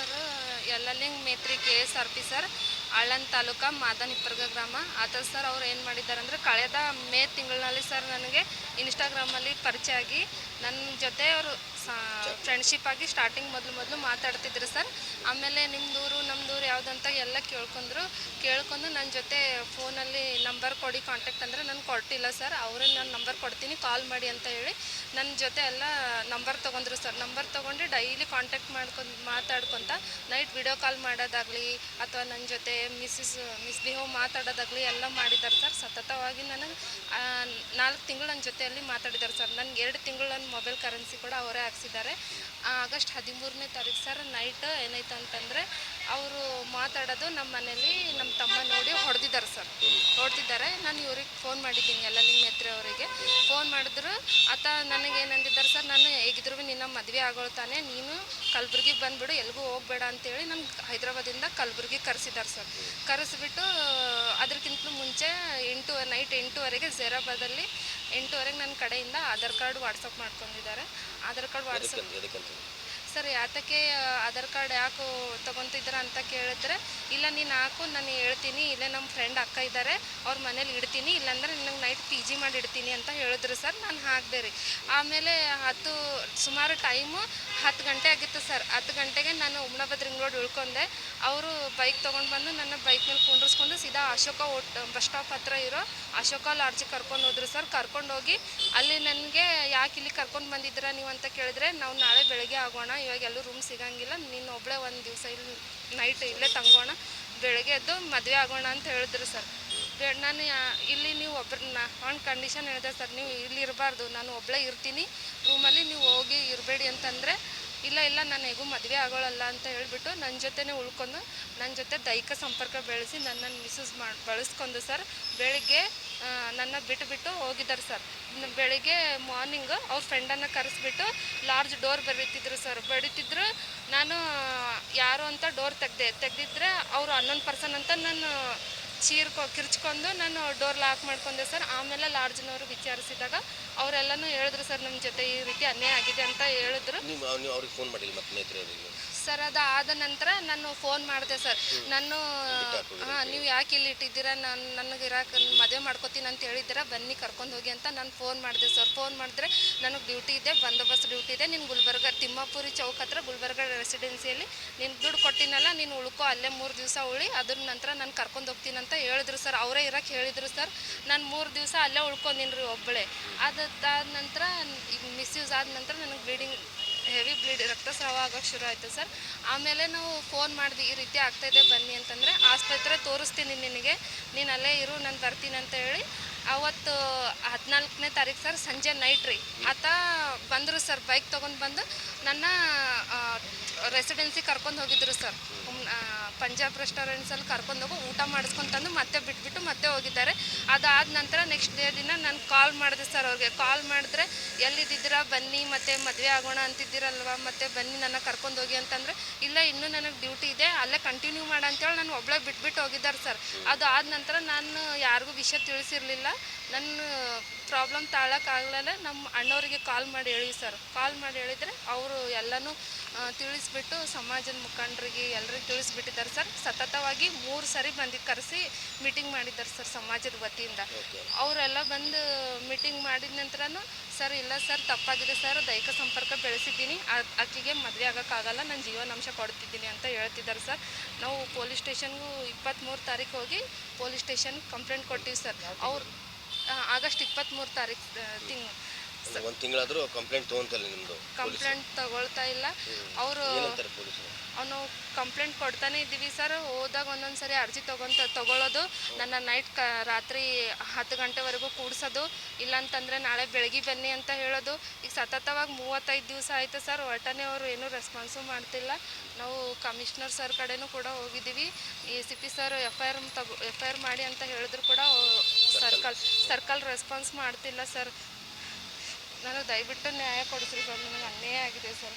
Sir Ellaling Metri K S R P sir ಅಳ್ಳನ್ ತಾಲೂಕಾ ಮಾದನ್ ಇಪ್ಪರ್ಗ ಗ್ರಾಮ. ಆತ ಸರ್ ಅವ್ರು ಏನು ಮಾಡಿದ್ದಾರೆ ಅಂದರೆ ಕಳೆದ ಮೇ ತಿಂಗಳಿನಲ್ಲಿ ಸರ್ ನನಗೆ ಇನ್ಸ್ಟಾಗ್ರಾಮಲ್ಲಿ ಪರಿಚಯ ಆಗಿ ನನ್ನ ಜೊತೆ ಅವರು ಫ್ರೆಂಡ್ಶಿಪ್ ಆಗಿ ಸ್ಟಾರ್ಟಿಂಗ್ ಮೊದಲು ಮೊದಲು ಮಾತಾಡ್ತಿದ್ರು ಸರ್. ಆಮೇಲೆ ನಿಮ್ಮದೂರು ನಮ್ಮದೂರು ಯಾವುದಂತ ಎಲ್ಲ ಕೇಳ್ಕೊಂಡ್ರು. ಕೇಳ್ಕೊಂಡು ನನ್ನ ಜೊತೆ ಫೋನಲ್ಲಿ ನಂಬರ್ ಕೊಡಿ ಕಾಂಟ್ಯಾಕ್ಟ್ ಅಂದರೆ ನಾನು ಕೊಟ್ಟಿಲ್ಲ ಸರ್ ಅವರೇ ನಾನು ನಂಬರ್ ಕೊಡ್ತೀನಿ ಕಾಲ್ ಮಾಡಿ ಅಂತ ಹೇಳಿ ನನ್ನ ಜೊತೆ ಎಲ್ಲ ನಂಬರ್ ತೊಗೊಂಡ್ರು ಸರ್ ನಂಬರ್ ತೊಗೊಂಡು ಡೈಲಿ ಕಾಂಟ್ಯಾಕ್ಟ್ ಮಾಡ್ಕೊಂಡು ಮಾತಾಡ್ಕೊತ ನೈಟ್ ವಿಡಿಯೋ ಕಾಲ್ ಮಾಡೋದಾಗಲಿ ಅಥವಾ ನನ್ನ ಜೊತೆ ಮಿಸ್ಸಿಸ್ ಮಿಸ್ಬಿಹೇವ್ ಮಾತಾಡೋದಾಗಲಿ ಎಲ್ಲ ಮಾಡಿದ್ದಾರೆ ಸರ್ ಸತತವಾಗಿ ನಾನು ನಾಲ್ಕು ತಿಂಗಳು ನನ್ನ ಜೊತೆಯಲ್ಲಿ ಮಾತಾಡಿದ್ದಾರೆ ಸರ್ ನನಗೆ ಎರಡು ತಿಂಗಳು ನನ್ನ ಮೊಬೈಲ್ ಕರೆನ್ಸಿ ಕೂಡ ಅವರೇ ಹಾಕ್ಸಿದ್ದಾರೆ. ಆಗಸ್ಟ್ ಹದಿಮೂರನೇ ತಾರೀಕು ಸರ್ ನೈಟ್ ಏನಾಯ್ತು ಅಂತಂದರೆ ಅವರು ಮಾತಾಡೋದು ನಮ್ಮ ಮನೇಲಿ ನಮ್ಮ ತಮ್ಮ ನೋಡಿ ಹೊಡೆದಿದ್ದಾರೆ ಸರ್. ಹೊಡೆದಿದ್ದಾರೆ. ನಾನು ಇವ್ರಿಗೆ ಫೋನ್ ಮಾಡಿದ್ದೀನಿ ಎಲ್ಲ ನಿಮ್ಮ ಮೆತ್ರೆ ಅವರಿಗೆ. ಫೋನ್ ಮಾಡಿದ್ರು ಆತ ನನಗೇನಂದಿದ್ದಾರೆ ಸರ್ ನಾನು ಹೇಗಿದ್ರು ನಿನ್ನ ಮದುವೆ ಆಗೋಳ್ತಾನೆ ನೀನು ಕಲಬುರ್ಗಿಗೆ ಬಂದ್ಬಿಡು ಎಲ್ಗೂ ಹೋಗ್ಬೇಡ ಅಂತೇಳಿ ನಮ್ಗೆ ಹೈದ್ರಾಬಾದಿಂದ ಕಲಬುರ್ಗಿ ಕರೆಸಿದ್ದಾರೆ ಸರ್. ಕರೆಸಿಬಿಟ್ಟು ಅದಕ್ಕಿಂತಲೂ ಮುಂಚೆ ಎಂಟು ನೈಟ್ ಎಂಟುವರೆಗೆ ಝೇರಾಬಾದಲ್ಲಿ ಎಂಟುವರೆಗೆ ನನ್ನ ಕಡೆಯಿಂದ ಆಧಾರ್ ಕಾರ್ಡ್ ವಾಟ್ಸಪ್ ಮಾಡ್ಕೊಂಡಿದ್ದಾರೆ. ಆಧಾರ್ ಕಾರ್ಡ್ ವಾಟ್ಸಪ್ ಸರ್ ಯಾತಕ್ಕೆ ಆಧಾರ್ ಕಾರ್ಡ್ ಯಾಕೆ ತೊಗೊತಿದ್ರ ಅಂತ ಕೇಳಿದ್ರೆ, ಇಲ್ಲ ನೀನು ಹಾಕು, ನಾನು ಹೇಳ್ತೀನಿ, ಇಲ್ಲೇ ನಮ್ಮ ಫ್ರೆಂಡ್ ಅಕ್ಕ ಇದ್ದಾರೆ ಅವ್ರ ಮನೇಲಿ ಇಡ್ತೀನಿ, ಇಲ್ಲಾಂದ್ರೆ ನಿನಗೆ ನೈಟ್ ಪಿ ಜಿ ಮಾಡಿ ಇಡ್ತೀನಿ ಅಂತ ಹೇಳಿದ್ರು ಸರ್, ನಾನು ಹಾಕಿದೆ ರೀ. ಆಮೇಲೆ ಹತ್ತು, ಸುಮಾರು ಟೈಮು ಹತ್ತು ಗಂಟೆ ಆಗಿತ್ತು ಸರ್, ಹತ್ತು ಉಮ್ನಾಬಾದ್ ರಿಂಗ್ ರೋಡ್ ಉಳ್ಕೊಂಡೆ. ಅವರು ಬೈಕ್ ತೊಗೊಂಡು ಬಂದು ನನ್ನ ಬೈಕ್ ಮೇಲೆ ಕುಂಡ್ರಿಸ್ಕೊಂಡು ಸೀದಾ ಅಶೋಕ ಓಟ್ ಬಸ್ ಸ್ಟಾಪ್ ಹತ್ರ ಇರೋ ಅಶೋಕ ಲಾಡ್ಜಿಗೆ ಕರ್ಕೊಂಡು ಹೋದ್ರು ಸರ್. ಕರ್ಕೊಂಡು ಹೋಗಿ ಅಲ್ಲಿ ನನಗೆ ಯಾಕೆ ಇಲ್ಲಿ ಕರ್ಕೊಂಡು ಬಂದಿದ್ದೀರಾ ನೀವು ಅಂತ ಕೇಳಿದ್ರೆ, ನಾವು ನಾಳೆ ಬೆಳಗ್ಗೆ ಆಗೋಣ, ಇವಾಗ ಎಲ್ಲೂ ರೂಮ್ ಸಿಗಂಗಿಲ್ಲ, ನೀನು ಒಬ್ಬಳೇ ಒಂದು ದಿವಸ ಇಲ್ಲಿ ನೈಟ್ ಇಲ್ಲೇ ತಂಗೋಣ, ಬೆಳಗ್ಗೆ ಎದ್ದು ಮದುವೆ ಆಗೋಣ ಅಂತ ಹೇಳಿದ್ರು ಸರ್. ನಾನು ಇಲ್ಲಿ ನೀವು ಒಬ್ಬರನ್ನ ಒಂದು ಕಂಡೀಷನ್ ಹೇಳಿದೆ ಸರ್, ನೀವು ಇಲ್ಲಿ ಇರಬಾರ್ದು, ನಾನು ಒಬ್ಬಳೇ ಇರ್ತೀನಿ ರೂಮಲ್ಲಿ ನೀವು ಹೋಗಿ ಇರಬೇಡಿ ಅಂತಂದರೆ ಇಲ್ಲ ಇಲ್ಲ ನಾನು ಹೇಗೂ ಮದುವೆ ಆಗೋಳಲ್ಲ ಅಂತ ಹೇಳಿಬಿಟ್ಟು ನನ್ನ ಜೊತೆನೇ ಉಳ್ಕೊಂಡು ನನ್ನ ಜೊತೆ ದೈಹಿಕ ಸಂಪರ್ಕ ಬೆಳೆಸಿ ನನ್ನನ್ನು ಮಿಸ್ಯೂಸ್ ಮಾಡಿ, ಬಳಸ್ಕೊಂಡು ಸರ್. ಬೆಳಿಗ್ಗೆ ನನ್ನ ಬಿಟ್ಟು ಬಿಟ್ಟು ಹೋಗಿದ್ದಾರೆ ಸರ್. ಬೆಳಿಗ್ಗೆ ಮಾರ್ನಿಂಗ್ ಅವ್ರ ಫ್ರೆಂಡನ್ನು ಕರೆಸ್ಬಿಟ್ಟು ಲಾರ್ಜ್ ಡೋರ್ ಬರೀತಿದ್ರು ಸರ್. ಬಡಿತಿದ್ರು ನಾನು ಯಾರು ಅಂತ ಡೋರ್ ತೆಗ್ದೆ, ತೆಗೆದಿದ್ರೆ ಅವರು ಹನ್ನೊಂದು ಪರ್ಸನ್ ಅಂತ ನಾನು ಚೀರ್ಕೊ, ಕಿರ್ಚ್ಕೊಂಡು ನಾನು ಡೋರ್ ಲಾಕ್ ಮಾಡ್ಕೊಂಡೆ ಸರ್ ಆಮೇಲೆ ಲಾಡ್ಜ್ನವರು ವಿಚಾರಿಸಿದಾಗ ಅವರೆಲ್ಲನೂ ಹೇಳಿದ್ರು ಸರ್ ನಮ್ಮ ಜೊತೆ ಈ ರೀತಿ ಅನ್ಯಾಯ ಆಗಿದೆ ಅಂತ ಹೇಳಿದ್ರು. ನೀವು ಅವ್ರಿಗೆ ಫೋನ್ ಮಾಡಿಲ್ಲ ಮತ್ತೆ ನೇತ್ರಿ ಸರ್ ಅದು ಆದ ನಂತರ ನಾನು ಫೋನ್ ಮಾಡಿದೆ ಸರ್. ನಾನು ಹಾಂ ನೀವು ಯಾಕೆ ಇಲ್ಲಿ ಇಟ್ಟಿದ್ದೀರಾ? ನಾನು ನನಗೆ ಇರಾಕ ಮದುವೆ ಮಾಡ್ಕೋತೀನಿ ಅಂತ ಹೇಳಿದ್ದೀರಾ? ಬನ್ನಿ ಕರ್ಕೊಂಡು ಹೋಗಿ ಅಂತ ನಾನು ಫೋನ್ ಮಾಡಿದೆ ಸರ್. ಫೋನ್ ಮಾಡಿದ್ರೆ ನನಗೆ ಡ್ಯೂಟಿ ಇದೆ ಬಂದೋಬಸ್ತ್ ಡ್ಯೂಟಿ ಇದೆ. ನೀನು ಗುಲ್ಬರ್ಗ ತಿಮ್ಮಾಪುರಿ ಚೌಕ್ ಹತ್ರ ಗುಲ್ಬರ್ಗ ರೆಸಿಡೆನ್ಸಿಯಲ್ಲಿ ನೀನು ದುಡ್ಡು ಕೊಟ್ಟಿನಲ್ಲ ನೀನು ಉಳ್ಕೊ ಅಲ್ಲೇ ಮೂರು ದಿವಸ ಉಳಿ ಅದ್ರ ನಂತರ ನಾನು ಕರ್ಕೊಂಡು ಹೋಗ್ತೀನಿ ಅಂತ ಹೇಳಿದ್ರು ಸರ್. ಅವರೇ ಇರಕ್ಕೆ ಹೇಳಿದ್ರು ಸರ್. ನಾನು ಮೂರು ದಿವಸ ಅಲ್ಲೇ ಉಳ್ಕೊಂಡಿನ್ರಿ ರೀ ಒಬ್ಬಳೇ ಅದಾದ ನಂತರ ಮಿಸ್ಯೂಸ್ ಆದ ನಂತರ ನನಗೆ ಬ್ಲೀಡಿಂಗ್ ಹೆವಿ ಬ್ಲೀಡ್, ರಕ್ತಸ್ರಾವ ಆಗೋಕ್ಕೆ ಶುರು ಆಯಿತು ಸರ್. ಆಮೇಲೆ ನಾವು ಫೋನ್ ಮಾಡಿದ್ವಿ ಈ ರೀತಿ ಆಗ್ತಾಯಿದೆ ಬನ್ನಿ ಅಂತಂದರೆ ಆಸ್ಪತ್ರೆ ತೋರಿಸ್ತೀನಿ ನಿನಗೆ. ನೀನು ಅಲ್ಲೇ ಇರು, ನಾನು ಬರ್ತೀನಿ ಅಂತ ಹೇಳಿ. ಅವತ್ತು ಹದಿನಾಲ್ಕನೇ ತಾರೀಕು ಸರ್, ಸಂಜೆ ನೈಟ್ ರೀ. ಆತ ಬಂದರು ಸರ್ ಬೈಕ್ ತೊಗೊಂಡು ಬಂದು. ನನ್ನ ರೆಸಿಡೆನ್ಸಿ ಕರ್ಕೊಂಡು ಹೋಗಿದ್ರು ಸರ್. ಪಂಜಾಬ್ ರೆಸ್ಟೋರೆಂಟ್ಸಲ್ಲಿ ಕರ್ಕೊಂಡು ಹೋಗಿ, ಊಟ ಮಾಡಿಸ್ಕೊಂತಂದು ಮತ್ತೆ ಬಿಟ್ಬಿಟ್ಟು ಮತ್ತೆ ಹೋಗಿದ್ದಾರೆ. ಅದಾದ ನಂತರ ನೆಕ್ಸ್ಟ್ ಡೇ ದಿನ ನಾನು ಕಾಲ್ ಮಾಡಿದೆ ಸರ್ ಅವ್ರಿಗೆ. ಕಾಲ್ ಮಾಡಿದ್ರೆ ಎಲ್ಲಿದ್ದೀರಾ ಬನ್ನಿ, ಮತ್ತೆ ಮದುವೆ ಆಗೋಣ ಅಂತಿದ್ದೀರಲ್ವ? ಮತ್ತೆ ಬನ್ನಿ, ನನ್ನ ಕರ್ಕೊಂಡು ಹೋಗಿ ಅಂತಂದರೆ, ಇಲ್ಲ, ಇನ್ನೂ ನನಗೆ ಡ್ಯೂಟಿ ಇದೆ, ಅಲ್ಲೇ ಕಂಟಿನ್ಯೂ ಮಾಡ ಅಂತೇಳಿ ನಾನು ಒಬ್ಬಳೇ ಬಿಟ್ಬಿಟ್ಟು ಹೋಗಿದ್ದಾರೆ ಸರ್ ಅದು ಆದ ನಂತರ ನಾನು ಯಾರಿಗೂ ವಿಷಯ ತಿಳಿಸಿರಲಿಲ್ಲ. ನನ್ನ ಪ್ರಾಬ್ಲಮ್ ತಾಳಕ್ಕಾಗಲೇ ನಮ್ಮ ಅಣ್ಣವರಿಗೆ ಕಾಲ್ ಮಾಡಿ ಹೇಳಿ ಸರ್ ಕಾಲ್ ಮಾಡಿ ಹೇಳಿದರೆ ಅವರು ಎಲ್ಲನೂ ತಿಳಿಸ್ಬಿಟ್ಟು ಸಮಾಜದ ಮುಖಂಡರಿಗೆ ಎಲ್ಲರಿಗೂ ತಿಳಿಸ್ಬಿಟ್ಟಿದ್ದಾರೆ ಸರ್. ಸತತವಾಗಿ ಮೂರು ಸರಿ ಬಂದು ಕರೆಸಿ ಮೀಟಿಂಗ್ ಮಾಡಿದ್ದಾರೆ ಸರ್ ಸಮಾಜದ ವತಿಯಿಂದ. ಅವರೆಲ್ಲ ಬಂದು ಮೀಟಿಂಗ್ ಮಾಡಿದ ನಂತರನೂ ಸರ್ ಇಲ್ಲ ಸರ್ ತಪ್ಪಾಗಿದೆ ಸರ್ ದೈಹಿಕ ಸಂಪರ್ಕ ಬೆಳೆಸಿದ್ದೀನಿ. ಆಕೆಗೆ ಮದುವೆ ಆಗೋಕ್ಕಾಗಲ್ಲ ನಾನು ಜೀವನಾಂಶ ಕೊಡ್ತಿದ್ದೀನಿ ಅಂತ ಹೇಳ್ತಿದ್ದಾರೆ ಸರ್. ನಾವು ಪೊಲೀಸ್ ಸ್ಟೇಷನ್ಗೂ ಇಪ್ಪತ್ತ್ಮೂರು ತಾರೀಕು ಹೋಗಿ ಪೊಲೀಸ್ ಸ್ಟೇಷನ್ ಕಂಪ್ಲೇಂಟ್ ಕೊಟ್ಟಿವಿ ಸರ್. ಅವ್ರು ಆಗಸ್ಟ್ ಇಪ್ಪತ್ತ್ಮೂರು ತಾರೀಕು ತಿಂಗ್ ಒಂದು ತಿಂಗಳಾದರೂ ಕಂಪ್ಲೇಂಟ್ ತೊಗೊಂತಲ್ಲ ನಿಮ್ಮದು ಕಂಪ್ಲೇಂಟ್ ತಗೊಳ್ತಾ ಇಲ್ಲ. ಅವರು ಏನಂತಾರೆ ಪೊಲೀಸರು? ಅವನು ಕಂಪ್ಲೇಂಟ್ ಕೊಡ್ತಾನೆ ಇದ್ದೀವಿ ಸರ್. ಹೋದಾಗ ಒಂದೊಂದು ಸರಿ ಅರ್ಜಿ ತಗೊಂತ ತಗೊಳ್ಳೋದು ನನ್ನ ನೈಟ್ ಕ ರಾತ್ರಿ ಹತ್ತು ಗಂಟೆವರೆಗೂ ಕೂಡ್ಸೋದು. ಇಲ್ಲಾಂತಂದರೆ ನಾಳೆ ಬೆಳಗ್ಗೆ ಬನ್ನಿ ಅಂತ ಹೇಳೋದು. ಈಗ ಸತತವಾಗಿ ಮೂವತ್ತೈದು ದಿವಸ ಆಯಿತು ಸರ್. ಒಟ್ಟನೆ ಅವರು ಏನೂ ರೆಸ್ಪಾನ್ಸು ಮಾಡ್ತಿಲ್ಲ. ನಾವು ಕಮಿಷನರ್ ಸರ್ ಕಡೆನೂ ಕೂಡ ಹೋಗಿದ್ದೀವಿ. A C P sir F I R ತಗೋ ಎಫ್ ಐ ಆರ್ ಮಾಡಿ ಅಂತ ಹೇಳಿದ್ರು ಕೂಡ ಸರ್ಕಲ್ ಸರ್ಕಲ್ ರೆಸ್ಪಾನ್ಸ್ ಮಾಡ್ತಿಲ್ಲ ಸರ್. ನನಗೆ ದಯವಿಟ್ಟು ನ್ಯಾಯ ಕೊಡಿಸ್ರಿ ಸರ್ ನನಗೆ ಅನ್ಯಾಯ ಆಗಿದೆ ಸರ್.